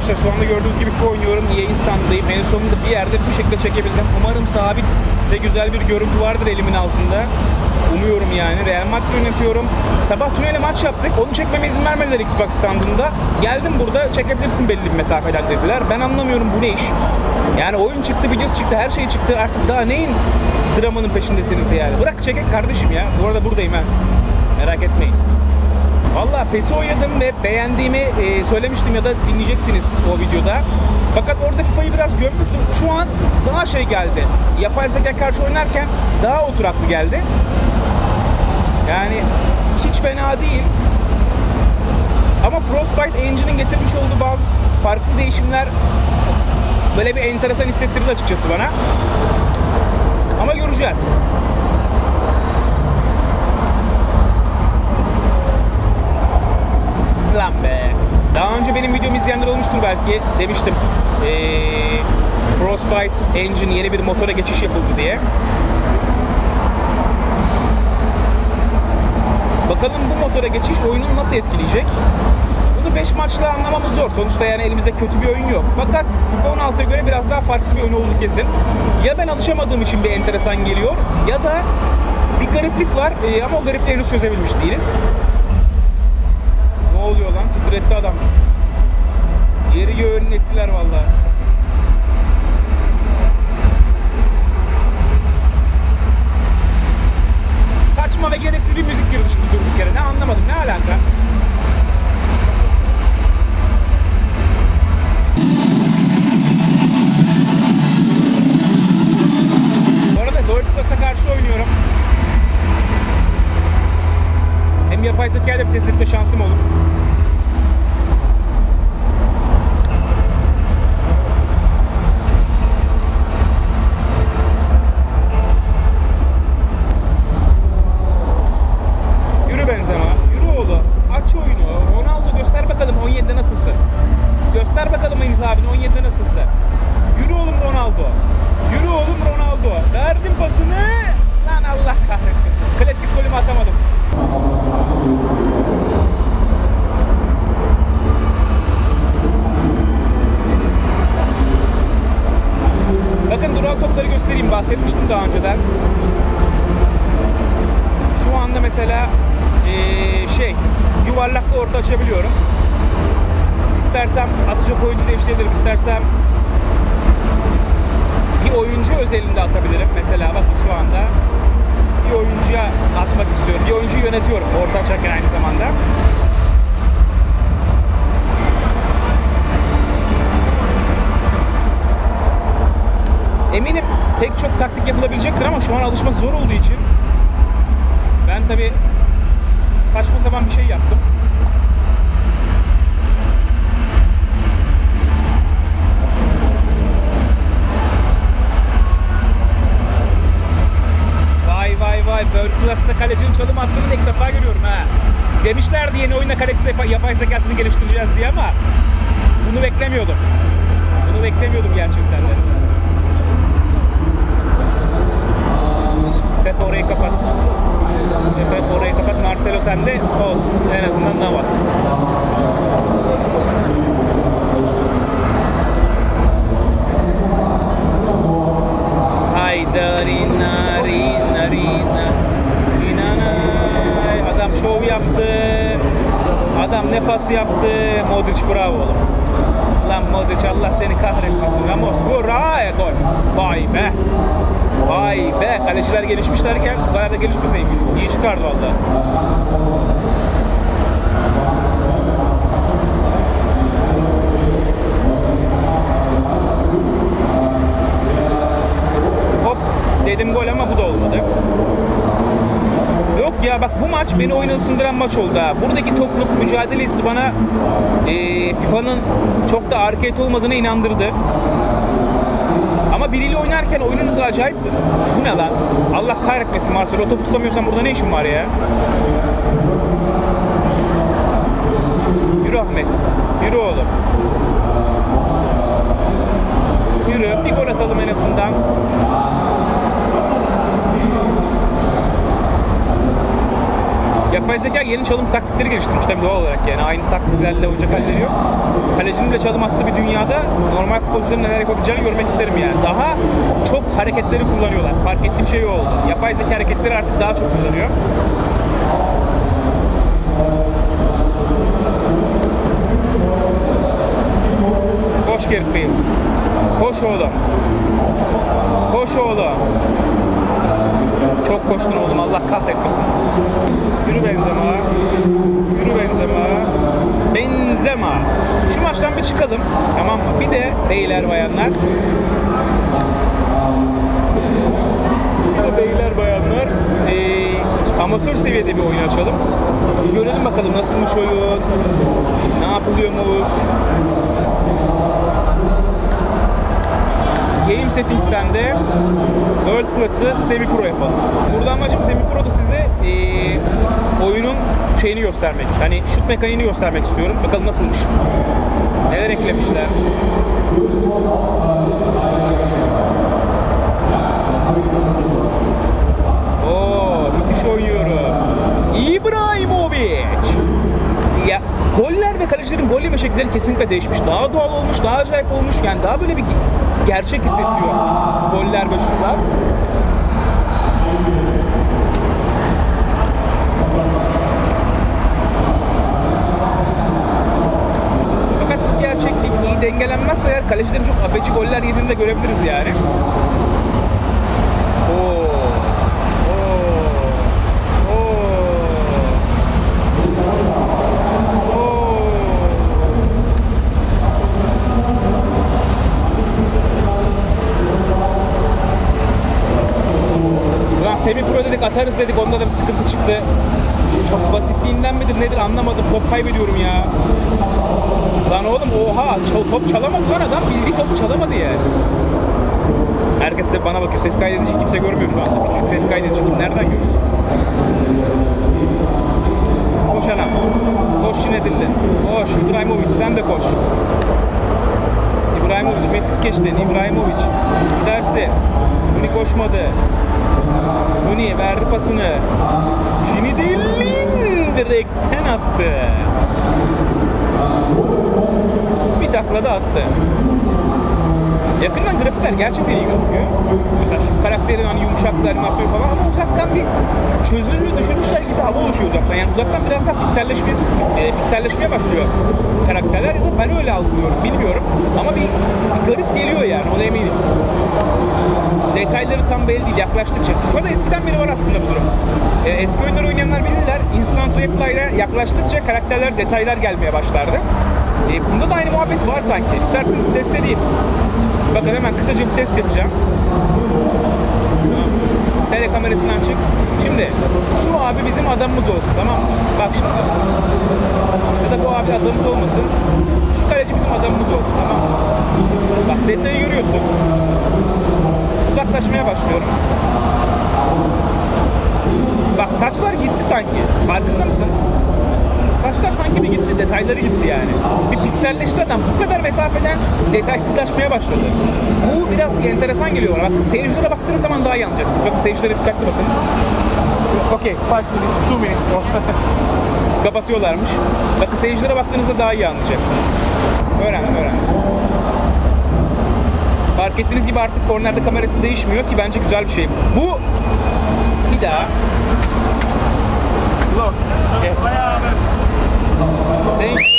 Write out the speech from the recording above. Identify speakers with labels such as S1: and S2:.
S1: arkadaşlar şu anda gördüğünüz gibi FIFA oynuyorum. EA standındayım. En sonunda bir yerde bir şekilde çekebildim. Umarım sabit ve güzel bir görüntü vardır elimin altında. Umuyorum yani. Real Madrid yönetiyorum. Sabah tünele maç yaptık. Onu çekmeme izin vermediler Xbox standında. Geldim burada çekebilirsin belli bir mesafeden dediler. Ben anlamıyorum bu ne iş. Yani oyun çıktı, videosu çıktı, her şey çıktı. Artık daha neyin dramanın peşindesiniz yani. Bırak çekek kardeşim ya. Bu arada buradayım ha. Merak etmeyin. Valla PES'i oynadım ve beğendiğimi e, söylemiştim ya da dinleyeceksiniz o videoda. Fakat orada FIFA'yı biraz gömmüştüm. Şu an daha şey geldi. Yapay zeka karşı oynarken daha oturaklı geldi. Yani hiç fena değil. Ama Frostbite Engine'in getirmiş olduğu bazı farklı değişimler böyle bir enteresan hissettirdi açıkçası bana. Ama göreceğiz. Lan be. Daha önce benim videomu izleyenler olmuştur belki. Demiştim. Ee, Frostbite Engine yeni bir motora geçiş yapıldı diye. Bakalım bu motora geçiş oyunun nasıl etkileyecek? Bunu 5 maçla anlamamız zor. Sonuçta yani elimizde kötü bir oyun yok. Fakat FIFA 16'ya göre biraz daha farklı bir oyun olduğu kesin. Ya ben alışamadığım için bir enteresan geliyor ya da bir gariplik var Ee, ama o garipliği henüz çözebilmiş değiliz. Oluyor lan? Titretti adam. Yeri göğünün ettiler vallahi. Saçma ve gereksiz bir müzik girdi şimdi durduk yere. Ne anlamadım. Ne alaka? Bu arada Plus'a karşı oynuyorum. Hem yapay zekayı da test etme şansım olur. Yürü Benzema, yürü oğlu. Aç oyunu. Ronaldo göster bakalım 17'de nasılsın. Göster bakalım Enis abine 17'de nasılsın. Yürü oğlum Ronaldo. Yürü oğlum Ronaldo. Verdim pasını. Lan Allah kahretmesin. Klasik golümü atamadım. Bakın duran topları göstereyim. Bahsetmiştim daha önceden. Şu anda mesela eee, şey yuvarlakla orta açabiliyorum. İstersem atacak oyuncu değiştirebilirim. İstersem bir oyuncu özelinde atabilirim. Mesela bakın şu anda bir oyuncuya atmak istiyorum. Bir oyuncuyu yönetiyorum orta açarken aynı zamanda. Eminim pek çok taktik yapılabilecektir ama şu an alışması zor olduğu için ben tabi saçma sapan bir şey yaptım. Vay vay Class'ta kalecinin çalım attığını ilk defa görüyorum ha. Demişlerdi yeni oyunda kaleci yapa- yapay zekasını geliştireceğiz diye ama bunu beklemiyordum. Bunu beklemiyordum gerçekten de. Pepe orayı kapat. Pepe orayı kapat. Marcelo sende olsun. En azından Navas. Hayda yaptı. Adam ne pas yaptı. Modric bravo oğlum. Lan Modric Allah seni kahretmesin. Ramos vur. Ay gol. Vay be. Vay be. Kaleciler gelişmiş derken bu kadar da gelişmeseymiş. İyi çıkardı valla. Hop dedim gol ama bu da olmadı. Yok ya bak bu maç beni oyuna ısındıran maç oldu ha. Buradaki topluluk mücadelesi bana eee, FIFA'nın çok da arcade olmadığına inandırdı. Ama biriyle oynarken oyunun hızı acayip. Bu ne lan? Allah kahretmesin Marcelo. Topu tutamıyorsan burada ne işin var ya? Yürü Ahmet. Yürü oğlum. Yürü. Bir gol atalım en azından. Yapay zeka yeni çalım taktikleri geliştirmiş tabii doğal olarak yani. Aynı taktiklerle oynayacak halleri yok. Kalecinin bile çalım attığı bir dünyada normal futbolcuların neler yapabileceğini görmek isterim yani. Daha çok hareketleri kullanıyorlar. Fark ettiğim şey o oldu. Yapay zeka hareketleri artık daha çok kullanıyor. Koş Gerrit Bey. Koş oğlum. Koş oğlum. Çok koştun oğlum Allah kahretmesin. Yürü Benzema. Yürü Benzema. Benzema. Şu maçtan bir çıkalım. Tamam mı? Bir de beyler bayanlar. Bir de beyler bayanlar. eee, amatör seviyede bir oyun açalım. Görelim bakalım nasılmış oyun. Ne yapılıyormuş. Game Settings'ten de World Class'ı Semi Pro yapalım. Burada amacım Semi Pro'da size eee, oyunun şeyini göstermek. Hani şut mekaniğini göstermek istiyorum. Bakalım nasılmış. Neler eklemişler. Oo, müthiş oynuyorum. İbrahimovic. Ya goller ve kalecilerin gol yeme şekilleri kesinlikle değişmiş. Daha doğal olmuş, daha acayip olmuş. Yani daha böyle bir gerçek hissettiriyor goller ve şutlar. Fakat bu gerçeklik iyi dengelenmezse eğer kalecilerin çok abeci goller yediğini de görebiliriz yani. Oo. Oo. Oo. Oo. Ulan Semi Pro dedik atarız dedik onda da bir sıkıntı çıktı. Çok basitliğinden midir nedir anlamadım top kaybediyorum ya. Lan oğlum oha top çalamadı lan adam bildiği topu çalamadı yani. Herkes de bana bakıyor ses kaydedici kimse görmüyor şu anda. Küçük ses kaydedici kim nereden görsün? Koş anam. Koş Şinedilli. Koş İbrahimovic sen de koş. İbrahimovic Memphis geçti. İbrahimovic giderse. Nuni koşmadı. Nuni verdi pasını. Şinedillin direkten attı. Bir takla da attı. Yakından grafikler gerçekten iyi gözüküyor. Mesela karakterin hani yumuşaklığı, animasyonu falan ama uzaktan bir çözünürlüğü düşürmüşler gibi hava oluşuyor uzaktan. Yani uzaktan biraz daha pikselleşmeye, e, pikselleşmeye başlıyor karakterler ya da ben öyle algılıyorum bilmiyorum. Ama bir, bir garip geliyor yani ona eminim. Detayları tam belli değil yaklaştıkça. FIFA'da eskiden beri var aslında bu durum. E, eski oyunları oynayanlar bilirler. Instant Reply ile yaklaştıkça karakterler detaylar gelmeye başlardı. E, bunda da aynı muhabbet var sanki. İsterseniz bir test edeyim. Bakın hemen kısaca bir test yapacağım. Tele kamerasından çık. Şimdi şu abi bizim adamımız olsun tamam mı? Bak şimdi. Ya da bu abi adamımız olmasın. Şu kaleci bizim adamımız olsun tamam mı? Bak detayı görüyorsun. Uzaklaşmaya başlıyorum. Bak saçlar gitti sanki. Farkında mısın? Saçlar bir gitti, detayları gitti yani. Bir pikselleşti adam. Bu kadar mesafeden detaysızlaşmaya başladı. Bu biraz enteresan geliyor bana. Bak seyircilere baktığınız zaman daha iyi anlayacaksınız. Bakın seyircilere dikkatli bakın. Okey, 5 minutes, 2 minutes. Kapatıyorlarmış. Bakın seyircilere baktığınızda daha iyi anlayacaksınız. Öğren, öğren. Fark ettiğiniz gibi artık kornerde kamerası değişmiyor ki bence güzel bir şey. Bu bir daha Thank you.